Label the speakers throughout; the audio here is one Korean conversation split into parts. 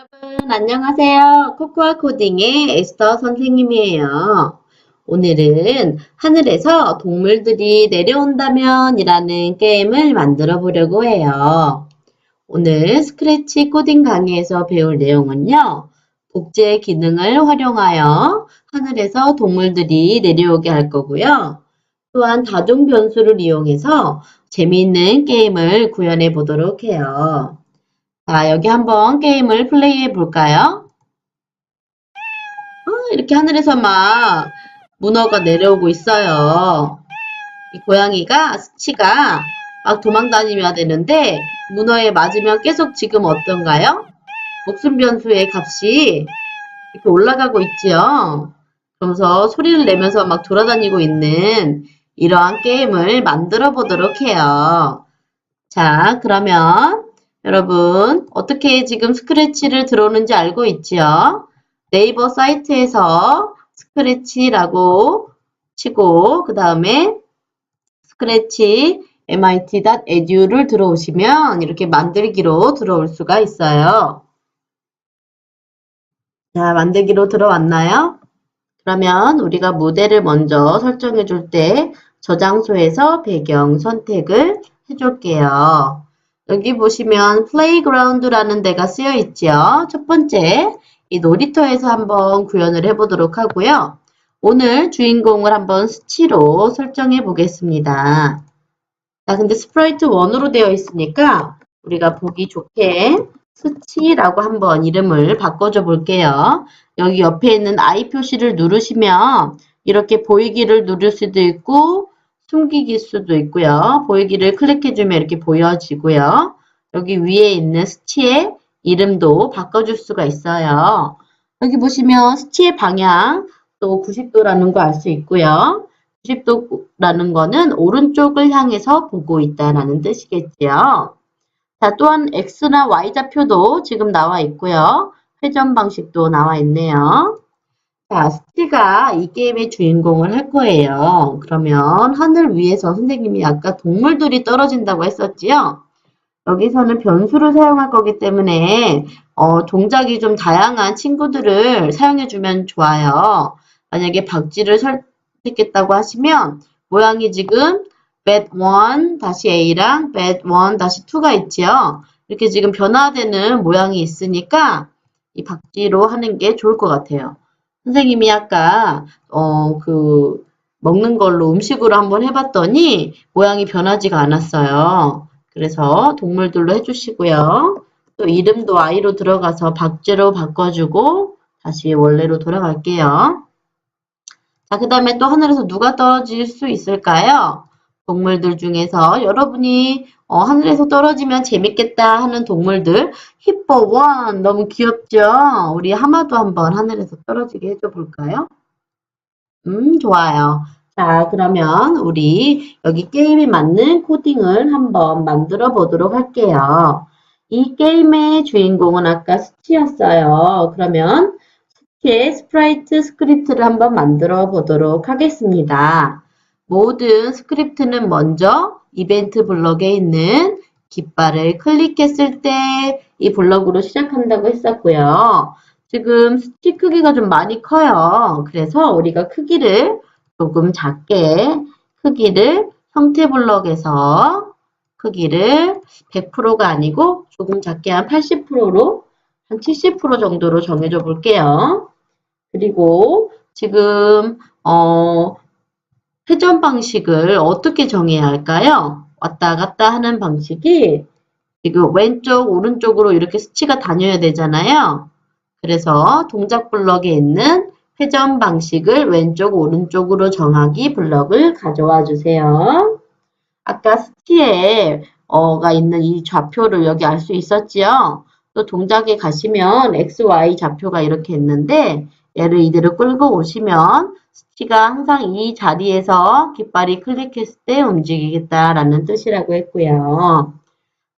Speaker 1: 여러분 안녕하세요. 코코아 코딩의 에스터 선생님이에요. 오늘은 하늘에서 동물들이 내려온다면 이라는 게임을 만들어 보려고 해요. 오늘 스크래치 코딩 강의에서 배울 내용은요. 복제 기능을 활용하여 하늘에서 동물들이 내려오게 할 거고요. 또한 다중 변수를 이용해서 재미있는 게임을 구현해 보도록 해요. 자, 여기 한번 게임을 플레이해 볼까요? 어, 이렇게 하늘에서 막 문어가 내려오고 있어요. 이 고양이가, 스치가 막 도망다니며야 되는데 문어에 맞으면 계속 지금 어떤가요? 목숨 변수의 값이 이렇게 올라가고 있지요. 그러면서 소리를 내면서 막 돌아다니고 있는 이러한 게임을 만들어 보도록 해요. 자, 그러면 여러분, 어떻게 지금 스크래치를 들어오는지 알고 있지요? 네이버 사이트에서 스크래치라고 치고, 그 다음에 스크래치 mit.edu를 들어오시면 이렇게 만들기로 들어올 수가 있어요. 자, 만들기로 들어왔나요? 그러면 우리가 모델을 먼저 설정해 줄 때 저장소에서 배경 선택을 해줄게요. 여기 보시면 playground라는 데가 쓰여 있죠. 첫 번째, 이 놀이터에서 한번 구현을 해보도록 하고요. 오늘 주인공을 한번 스치로 설정해 보겠습니다. 자, 근데 스프라이트 1으로 되어 있으니까 우리가 보기 좋게 스치라고 한번 이름을 바꿔줘 볼게요. 여기 옆에 있는 I 표시를 누르시면 이렇게 보이기를 누를 수도 있고 숨기기 수도 있고요. 보이기를 클릭해주면 이렇게 보여지고요. 여기 위에 있는 스치의 이름도 바꿔줄 수가 있어요. 여기 보시면 스치의 방향 또 90도라는 거 알 수 있고요. 90도라는 거는 오른쪽을 향해서 보고 있다라는 뜻이겠지요. 자, 또한 X나 Y 좌표도 지금 나와 있고요. 회전 방식도 나와 있네요. 자, 스티가 이 게임의 주인공을 할 거예요. 그러면 하늘 위에서 선생님이 아까 동물들이 떨어진다고 했었지요? 여기서는 변수를 사용할 거기 때문에 어, 동작이 좀 다양한 친구들을 사용해주면 좋아요. 만약에 박쥐를 선택했다고 하시면 모양이 지금 bed1 다시 a랑 bed1 다시 2가 있지요. 이렇게 지금 변화되는 모양이 있으니까 이 박쥐로 하는 게 좋을 것 같아요. 선생님이 아까 어, 그 먹는 걸로 음식으로 한번 해봤더니 모양이 변하지가 않았어요. 그래서 동물들로 해주시고요. 또 이름도 아이로 들어가서 박쥐로 바꿔주고 다시 원래로 돌아갈게요. 자, 그 다음에 또 하늘에서 누가 떨어질 수 있을까요? 동물들 중에서 여러분이 어, 하늘에서 떨어지면 재밌겠다 하는 동물들 히포 원 너무 귀엽죠? 우리 하마도 한번 하늘에서 떨어지게 해줘 볼까요? 음 좋아요. 자 그러면 우리 여기 게임에 맞는 코딩을 한번 만들어 보도록 할게요. 이 게임의 주인공은 아까 스치였어요. 그러면 스치의 스프라이트 스크립트를 한번 만들어 보도록 하겠습니다. 모든 스크립트는 먼저 이벤트 블럭에 있는 깃발을 클릭했을 때 이 블럭으로 시작한다고 했었고요. 지금 스틱 크기가 좀 많이 커요. 그래서 우리가 크기를 조금 작게 크기를 형태 블럭에서 크기를 100%가 아니고 조금 작게 한 80%로 한 70% 정도로 정해줘 볼게요. 그리고 지금 어, 회전 방식을 어떻게 정해야 할까요? 왔다 갔다 하는 방식이 지금 왼쪽, 오른쪽으로 이렇게 스치가 다녀야 되잖아요. 그래서 동작 블럭에 있는 회전 방식을 왼쪽, 오른쪽으로 정하기 블럭을 가져와 주세요. 아까 스치에 어가 있는 이 좌표를 여기 알 수 있었지요? 또 동작에 가시면 X, Y 좌표가 이렇게 있는데 얘를 이대로 끌고 오시면 스티가 항상 이 자리에서 깃발이 클릭했을 때 움직이겠다라는 뜻이라고 했고요.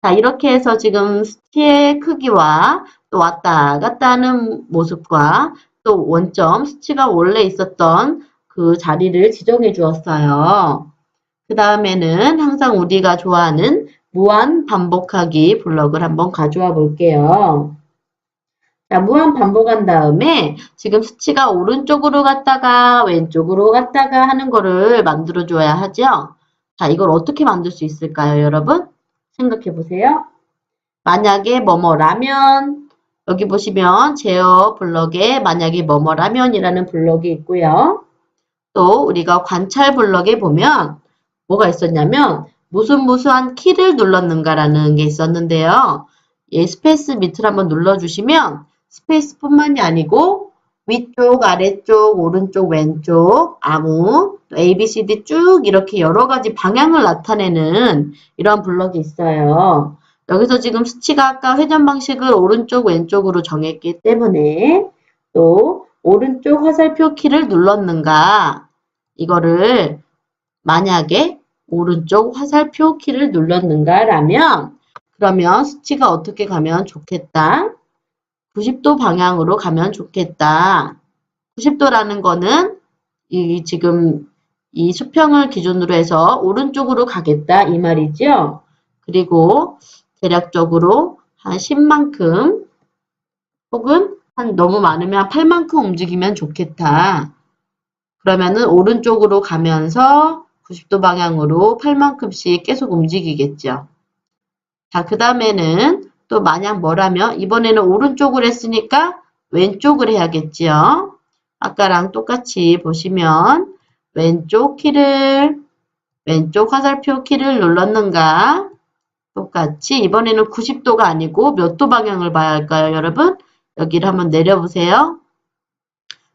Speaker 1: 자, 이렇게 해서 지금 스티의 크기와 또 왔다 갔다 하는 모습과 또 원점, 스티가 원래 있었던 그 자리를 지정해 주었어요. 그 다음에는 항상 우리가 좋아하는 무한 반복하기 블럭을 한번 가져와 볼게요. 자, 무한 반복한 다음에 지금 수치가 오른쪽으로 갔다가 왼쪽으로 갔다가 하는 거를 만들어 줘야 하죠. 자, 이걸 어떻게 만들 수 있을까요, 여러분? 생각해 보세요. 만약에 뭐뭐라면 여기 보시면 제어 블럭에 만약에 뭐뭐라면이라는 블럭이 있고요. 또 우리가 관찰 블럭에 보면 뭐가 있었냐면 무슨 무수한 키를 눌렀는가라는 게 있었는데요. 예, 스페이스 밑을 한번 눌러주시면 스페이스뿐만이 아니고 위쪽, 아래쪽, 오른쪽, 왼쪽, 아무, 또 A, B, C, D 쭉 이렇게 여러 가지 방향을 나타내는 이런 블럭이 있어요. 여기서 지금 수치가 아까 회전 방식을 오른쪽, 왼쪽으로 정했기 때문에 또 오른쪽 화살표 키를 눌렀는가 이거를 만약에 오른쪽 화살표 키를 눌렀는가 라면 그러면 수치가 어떻게 가면 좋겠다. 90도 방향으로 가면 좋겠다. 90도라는 거는 이 지금 이 수평을 기준으로 해서 오른쪽으로 가겠다 이 말이죠. 그리고 대략적으로 한 10만큼 혹은 한 너무 많으면 8만큼 움직이면 좋겠다. 그러면은 오른쪽으로 가면서 90도 방향으로 8만큼씩 계속 움직이겠죠. 자, 그 다음에는 또 만약 뭐라면 이번에는 오른쪽을 했으니까 왼쪽을 해야겠지요. 아까랑 똑같이 보시면 왼쪽 키를 왼쪽 화살표 키를 눌렀는가 똑같이 이번에는 90도가 아니고 몇 도 방향을 봐야 할까요, 여러분? 여기를 한번 내려보세요.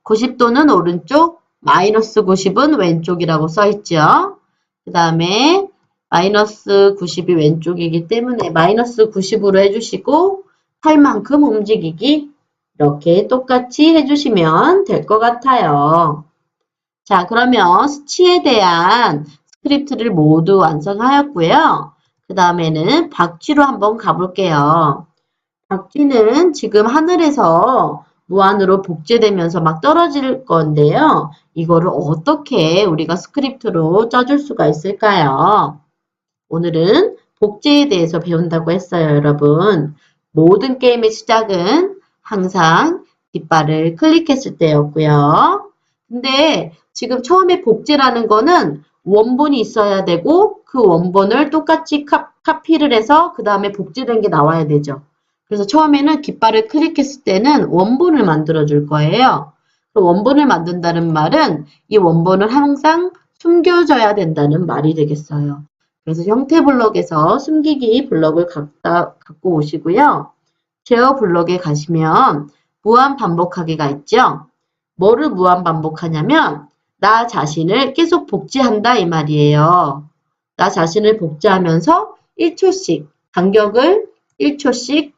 Speaker 1: 90도는 오른쪽, 마이너스 90은 왼쪽이라고 써 있죠. 그 다음에 마이너스 90이 왼쪽이기 때문에 마이너스 90으로 해주시고 8만큼 움직이기 이렇게 똑같이 해주시면 될 것 같아요. 자, 그러면 수치에 대한 스크립트를 모두 완성하였고요. 그 다음에는 박쥐로 한번 가볼게요. 박쥐는 지금 하늘에서 무한으로 복제되면서 막 떨어질 건데요. 이거를 어떻게 우리가 스크립트로 짜줄 수가 있을까요? 오늘은 복제에 대해서 배운다고 했어요, 여러분. 모든 게임의 시작은 항상 깃발을 클릭했을 때였고요. 근데 지금 처음에 복제라는 거는 원본이 있어야 되고 그 원본을 똑같이 카, 카피를 해서 그 다음에 복제된 게 나와야 되죠. 그래서 처음에는 깃발을 클릭했을 때는 원본을 만들어 줄 거예요. 그 원본을 만든다는 말은 이 원본을 항상 숨겨져야 된다는 말이 되겠어요. 그래서 형태 블럭에서 숨기기 블럭을 갖다, 갖고 오시고요. 제어 블럭에 가시면 무한 반복하기가 있죠. 뭐를 무한 반복하냐면 나 자신을 계속 복제한다 이 말이에요. 나 자신을 복제하면서 1초씩 간격을 1초씩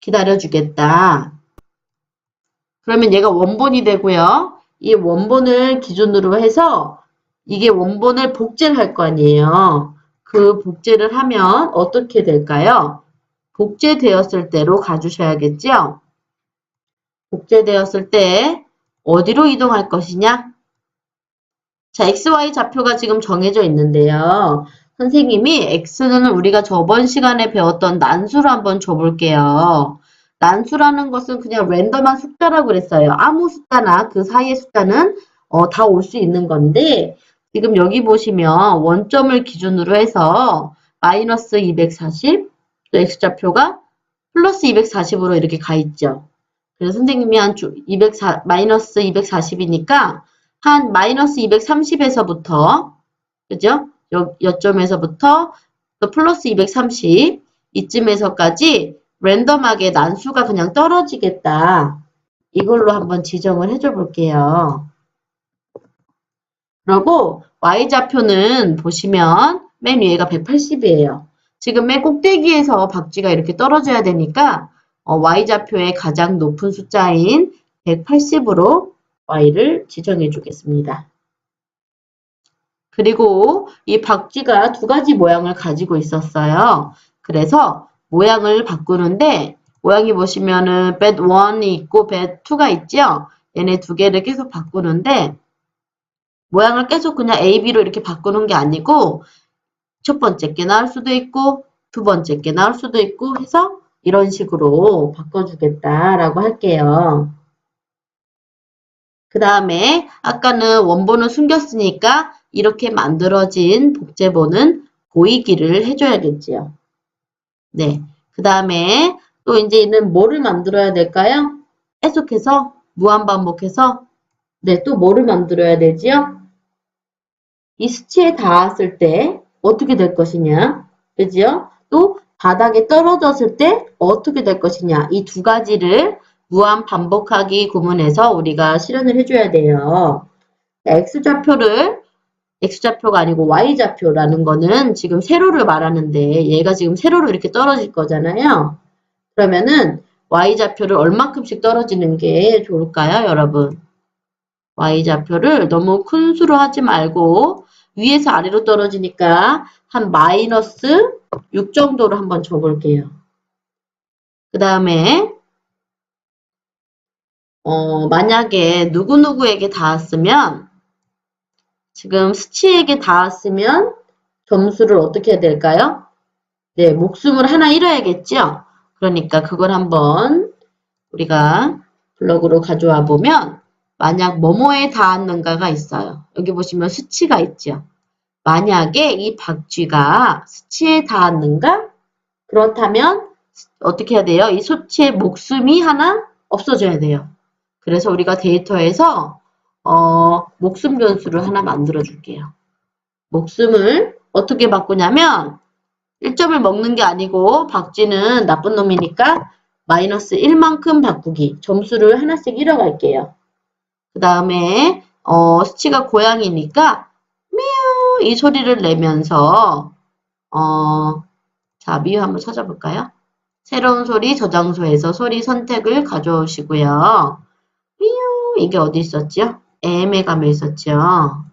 Speaker 1: 기다려주겠다. 그러면 얘가 원본이 되고요. 이 원본을 기준으로 해서 이게 원본을 복제를 할 거 아니에요. 그 복제를 하면 어떻게 될까요? 복제되었을 때로 가주셔야겠죠? 복제되었을 때 어디로 이동할 것이냐? 자, XY 좌표가 지금 정해져 있는데요. 선생님이 X는 우리가 저번 시간에 배웠던 난수로 한번 줘볼게요. 난수라는 것은 그냥 랜덤한 숫자라고 그랬어요. 아무 숫자나 그 사이의 숫자는 어, 다 올 수 있는 건데 지금 여기 보시면 원점을 기준으로 해서 마이너스 240, 또 X좌표가 플러스 240으로 이렇게 가 있죠. 그래서 선생님이 한 204, 마이너스 240이니까 한 마이너스 230에서부터, 그죠? 여, 여점에서부터 또 플러스 230 이쯤에서까지 랜덤하게 난수가 그냥 떨어지겠다. 이걸로 한번 지정을 해줘 볼게요. 그리고 y좌표는 보시면 맨 위에가 180이에요. 지금 맨 꼭대기에서 박쥐가 이렇게 떨어져야 되니까 어, y좌표의 가장 높은 숫자인 180으로 y를 지정해 주겠습니다. 그리고 이 박쥐가 두 가지 모양을 가지고 있었어요. 그래서 모양을 바꾸는데 모양이 보시면은 bed 1이 있고 bed 2가 있죠. 얘네 두 개를 계속 바꾸는데 모양을 계속 그냥 A, B로 이렇게 바꾸는 게 아니고 첫 번째 게 나올 수도 있고 두 번째 게 나올 수도 있고 해서 이런 식으로 바꿔주겠다라고 할게요. 그 다음에 아까는 원본을 숨겼으니까 이렇게 만들어진 복제본은 보이기를 해줘야겠지요. 네. 그 다음에 또 이제는 뭐를 만들어야 될까요? 계속해서 무한반복해서 네, 또 뭐를 만들어야 되지요? 이 수치에 닿았을 때 어떻게 될 것이냐? 그지요? 또 바닥에 떨어졌을 때 어떻게 될 것이냐? 이 두 가지를 무한 반복하기 구문에서 우리가 실현을 해줘야 돼요. x좌표를 x좌표가 아니고 y좌표라는 거는 지금 세로를 말하는데 얘가 지금 세로로 이렇게 떨어질 거잖아요. 그러면은 y좌표를 얼마큼씩 떨어지는 게 좋을까요, 여러분? Y좌표를 너무 큰 수로 하지 말고 위에서 아래로 떨어지니까 한 마이너스 6 정도로 한번 줘볼게요. 그 다음에 어, 만약에 누구누구에게 닿았으면 지금 수치에게 닿았으면 점수를 어떻게 해야 될까요? 네, 목숨을 하나 잃어야겠죠? 그러니까 그걸 한번 우리가 블럭으로 가져와 보면 만약 뭐뭐에 닿았는가가 있어요. 여기 보시면 수치가 있죠. 만약에 이 박쥐가 수치에 닿았는가? 그렇다면 어떻게 해야 돼요? 이 수치의 목숨이 하나 없어져야 돼요. 그래서 우리가 데이터에서 어, 목숨 변수를 하나 만들어 줄게요. 목숨을 어떻게 바꾸냐면 1점을 먹는 게 아니고 박쥐는 나쁜 놈이니까 마이너스 1만큼 바꾸기. 점수를 하나씩 잃어갈게요. 그 다음에 어, 수치가 고양이니까 미우 이 소리를 내면서 어, 자 미우 한번 찾아볼까요? 새로운 소리 저장소에서 소리 선택을 가져오시고요. 미우 이게 어디 있었죠? M에 가면 있었죠.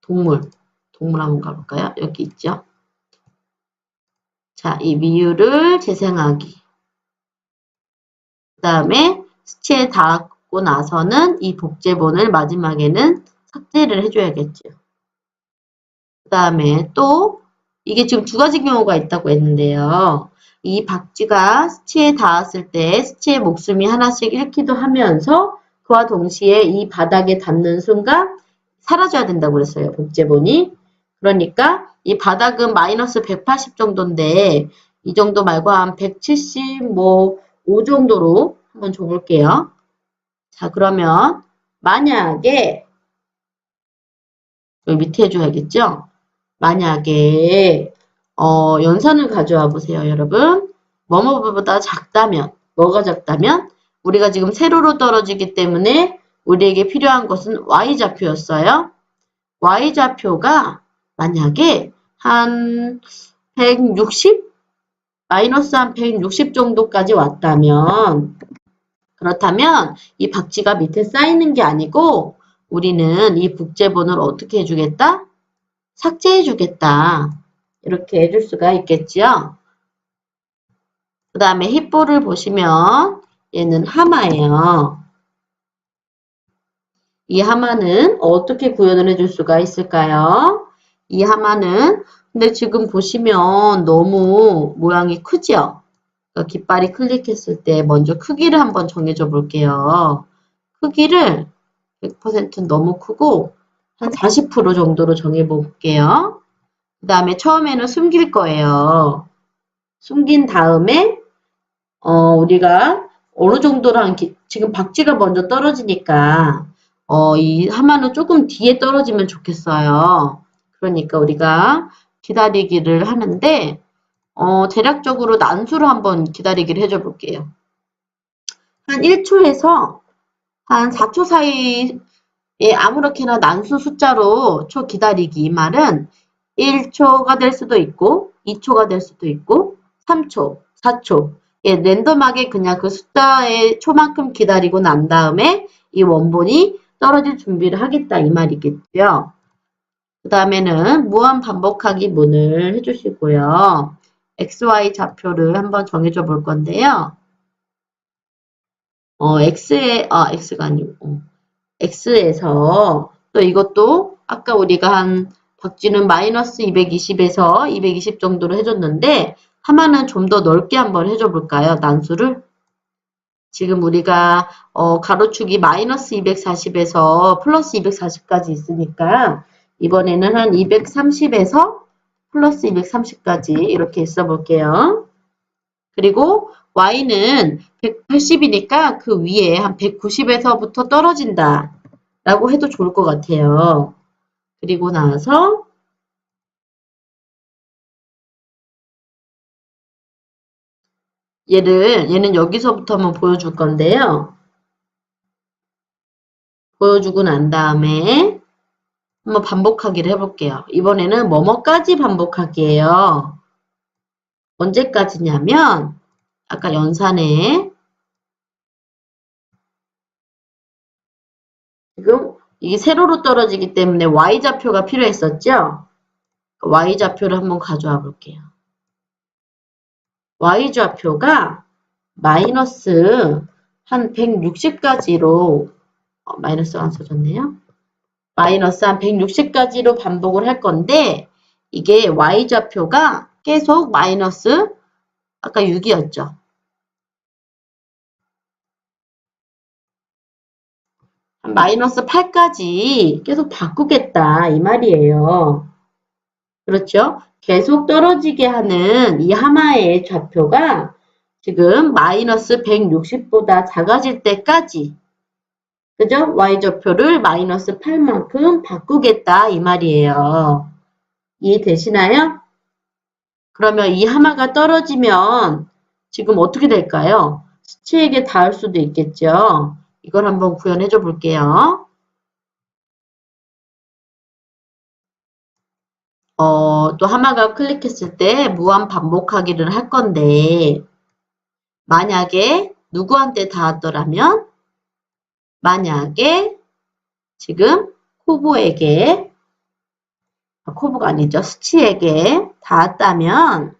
Speaker 1: 동물 동물 한번 가볼까요? 여기 있죠. 자, 이 미유를 재생하기. 그 다음에 수치에 닿고 나서는 이 복제본을 마지막에는 삭제를 해줘야겠죠. 그 다음에 또 이게 지금 두 가지 경우가 있다고 했는데요. 이 박쥐가 수치에 닿았을 때 수치의 목숨이 하나씩 잃기도 하면서 그와 동시에 이 바닥에 닿는 순간 사라져야 된다고 그랬어요. 복제본이. 그러니까 이 바닥은 마이너스 180 정도인데 이 정도 말고 한 170, 뭐, 5 정도로 한번 줘볼게요. 자, 그러면 만약에 여기 밑에 해줘야겠죠? 만약에 어, 연산을 가져와 보세요, 여러분. 뭐뭐보다 작다면, 뭐가 작다면 우리가 지금 세로로 떨어지기 때문에 우리에게 필요한 것은 y좌표였어요. y좌표가 만약에 한 160? 마이너스 한 160 정도까지 왔다면 그렇다면 이 박쥐가 밑에 쌓이는 게 아니고 우리는 이 복제본을 어떻게 해주겠다? 삭제해주겠다. 이렇게 해줄 수가 있겠지요. 그 다음에 힙보를 보시면 얘는 하마예요. 이 하마는 어떻게 구현을 해줄 수가 있을까요? 이 하마는 근데 지금 보시면 너무 모양이 크죠? 그러니까 깃발이 클릭했을 때 먼저 크기를 한번 정해줘 볼게요. 크기를 100% 너무 크고 한 40% 정도로 정해 볼게요. 그 다음에 처음에는 숨길 거예요. 숨긴 다음에 어, 우리가 어느 기, 지금 박쥐가 먼저 떨어지니까 어, 이 하마는 조금 뒤에 떨어지면 좋겠어요. 그러니까 우리가 기다리기를 하는데 어, 대략적으로 난수를 한번 기다리기를 해줘 볼게요. 한 1초에서 한 4초 사이에 아무렇게나 난수 숫자로 초 기다리기 이 말은 1초가 될 수도 있고 2초가 될 수도 있고 3초, 4초 예, 랜덤하게 그냥 그 숫자의 초만큼 기다리고 난 다음에 이 원본이 떨어질 준비를 하겠다 이 말이겠죠. 그 다음에는 무한 반복하기 문을 해주시고요. XY 좌표를 한번 정해줘 볼 건데요. 어, X에, 아, X가 아니고, 어, X에서 또 이것도 아까 우리가 한 박쥐는 마이너스 220에서 220 정도로 해줬는데 하마는 좀 더 넓게 한번 해줘 볼까요? 난수를 지금 우리가 어, 가로축이 마이너스 240에서 플러스 240까지 있으니까 이번에는 한 230에서 플러스 230까지 이렇게 있어 볼게요. 그리고 y는 180이니까 그 위에 한 190에서부터 떨어진다 라고 해도 좋을 것 같아요. 그리고 나서 얘를 얘는 여기서부터 한번 보여줄 건데요. 보여주고 난 다음에 한번 반복하기를 해볼게요. 이번에는 뭐뭐까지 반복하기예요. 언제까지냐면 아까 연산에 지금 이게 세로로 떨어지기 때문에 y좌표가 필요했었죠? y좌표를 한번 가져와 볼게요. y좌표가 마이너스 한 160까지로 어, 마이너스가 안 써졌네요. 마이너스 한 160까지로 반복을 할 건데 이게 y좌표가 계속 마이너스 아까 6이었죠. 한 마이너스 8까지 계속 바꾸겠다 이 말이에요. 그렇죠? 계속 떨어지게 하는 이 하마의 좌표가 지금 마이너스 160보다 작아질 때까지 그죠? y좌표를 마이너스 8만큼 바꾸겠다 이 말이에요. 이해되시나요? 그러면 이 하마가 떨어지면 지금 어떻게 될까요? 수치에게 닿을 수도 있겠죠. 이걸 한번 구현해 줘 볼게요. 어, 또 하마가 클릭했을 때 무한 반복하기를 할 건데 만약에 누구한테 닿았더라면 만약에 지금 코보에게 아, 코보가 아니죠. 스치에게 닿았다면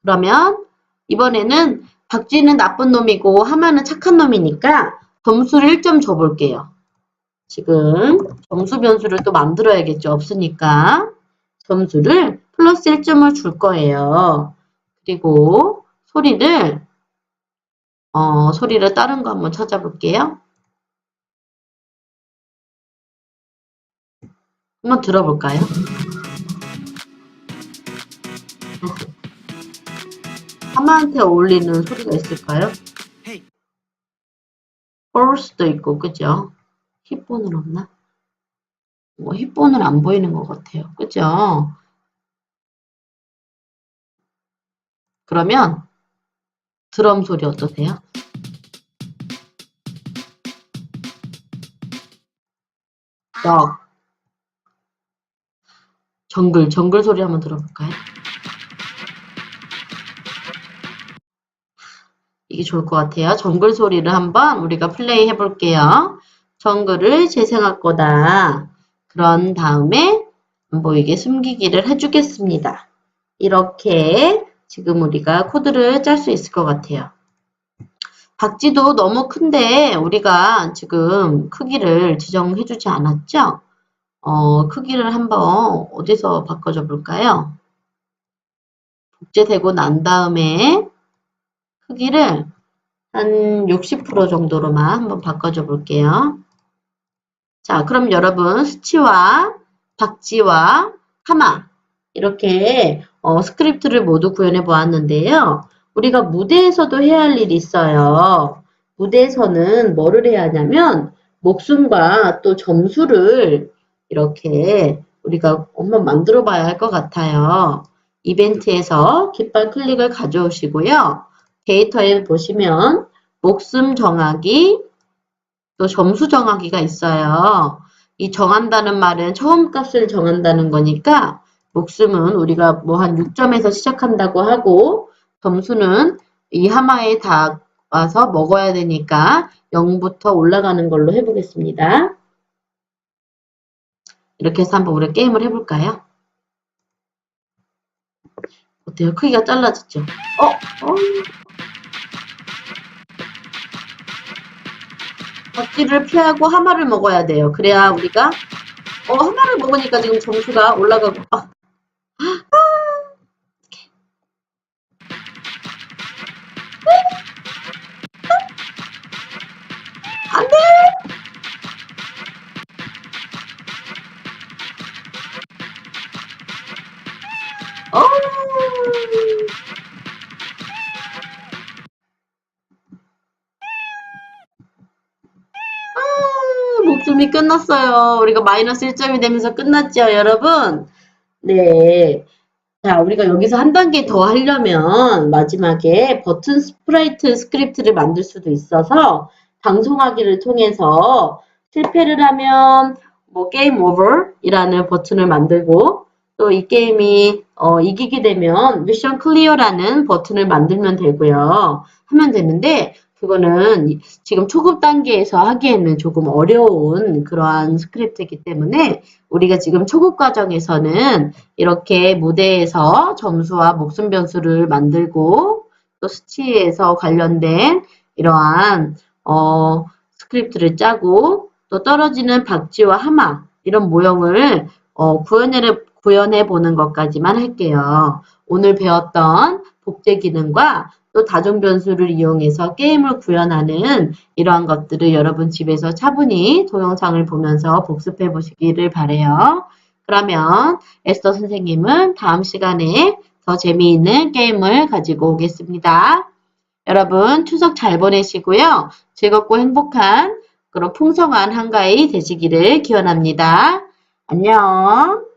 Speaker 1: 그러면 이번에는 박쥐는 나쁜 놈이고 하마는 착한 놈이니까 점수를 1점 줘볼게요. 지금 점수 변수를 또 만들어야겠죠. 없으니까 점수를 플러스 1점을 줄 거예요. 그리고 소리를 어, 소리를 다른 거 한번 찾아볼게요. 한번 들어볼까요? 하마한테 어울리는 소리가 있을까요? 수도 있고, 그죠? 힙본은 없나? 뭐, 힙본은 안 보이는 것 같아요. 그죠? 그러면, 드럼 소리 어떠세요? 역. 정글, 정글 소리 한번 들어볼까요? 이게 좋을 것 같아요. 정글 소리를 한번 우리가 플레이 해볼게요. 정글을 재생할 거다. 그런 다음에 안 보이게 숨기기를 해주겠습니다. 이렇게 지금 우리가 코드를 짤 수 있을 것 같아요. 박쥐도 너무 큰데 우리가 지금 크기를 지정해 주지 않았죠? 어, 크기를 한번 어디서 바꿔줘 볼까요? 복제되고 난 다음에 크기를 한 60% 정도로만 한번 바꿔줘 볼게요. 자, 그럼 여러분 수치와 박쥐와 하마 이렇게 어, 스크립트를 모두 구현해 보았는데요. 우리가 무대에서도 해야 할 일이 있어요. 무대에서는 뭐를 해야 하냐면 목숨과 또 점수를 이렇게 우리가 한번 만들어 봐야 할 것 같아요. 이벤트에서 깃발 클릭을 가져오시고요. 데이터에 보시면 목숨 정하기, 또 점수 정하기가 있어요. 이 정한다는 말은 처음 값을 정한다는 거니까 목숨은 우리가 뭐 한 6점에서 시작한다고 하고 점수는 이 하마에 다 와서 먹어야 되니까 0부터 올라가는 걸로 해보겠습니다. 이렇게 해서 한번 우리 게임을 해볼까요? 어때요? 크기가 잘라졌죠? 어? 어? 박쥐를 피하고 하마를 먹어야 돼요. 그래야 우리가 어, 하나를 먹으니까 지금 점수가 올라가고. 아. 아. 아, 목숨이 끝났어요. 우리가 마이너스 1점이 되면서 끝났죠, 여러분? 네. 자, 우리가 여기서 한 단계 더 하려면 마지막에 버튼 스프라이트 스크립트를 만들 수도 있어서 방송하기를 통해서 실패를 하면 뭐 게임 오버이라는 버튼을 만들고 또 이 게임이 어, 이기게 되면 미션 클리어라는 버튼을 만들면 되고요. 하면 되는데 그거는 지금 초급 단계에서 하기에는 조금 어려운 그러한 스크립트이기 때문에 우리가 지금 초급 과정에서는 이렇게 무대에서 점수와 목숨 변수를 만들고 또 수치에서 관련된 이러한 어, 스크립트를 짜고 또 떨어지는 박쥐와 하마 이런 모형을 어, 구현해, 구현해 보는 것까지만 할게요. 오늘 배웠던 복제 기능과 또 다중 변수를 이용해서 게임을 구현하는 이러한 것들을 여러분 집에서 차분히 동영상을 보면서 복습해 보시기를 바래요. 그러면 에스더 선생님은 다음 시간에 더 재미있는 게임을 가지고 오겠습니다. 여러분 추석 잘 보내시고요. 즐겁고 행복한 그런 풍성한 한가위 되시기를 기원합니다. 안녕.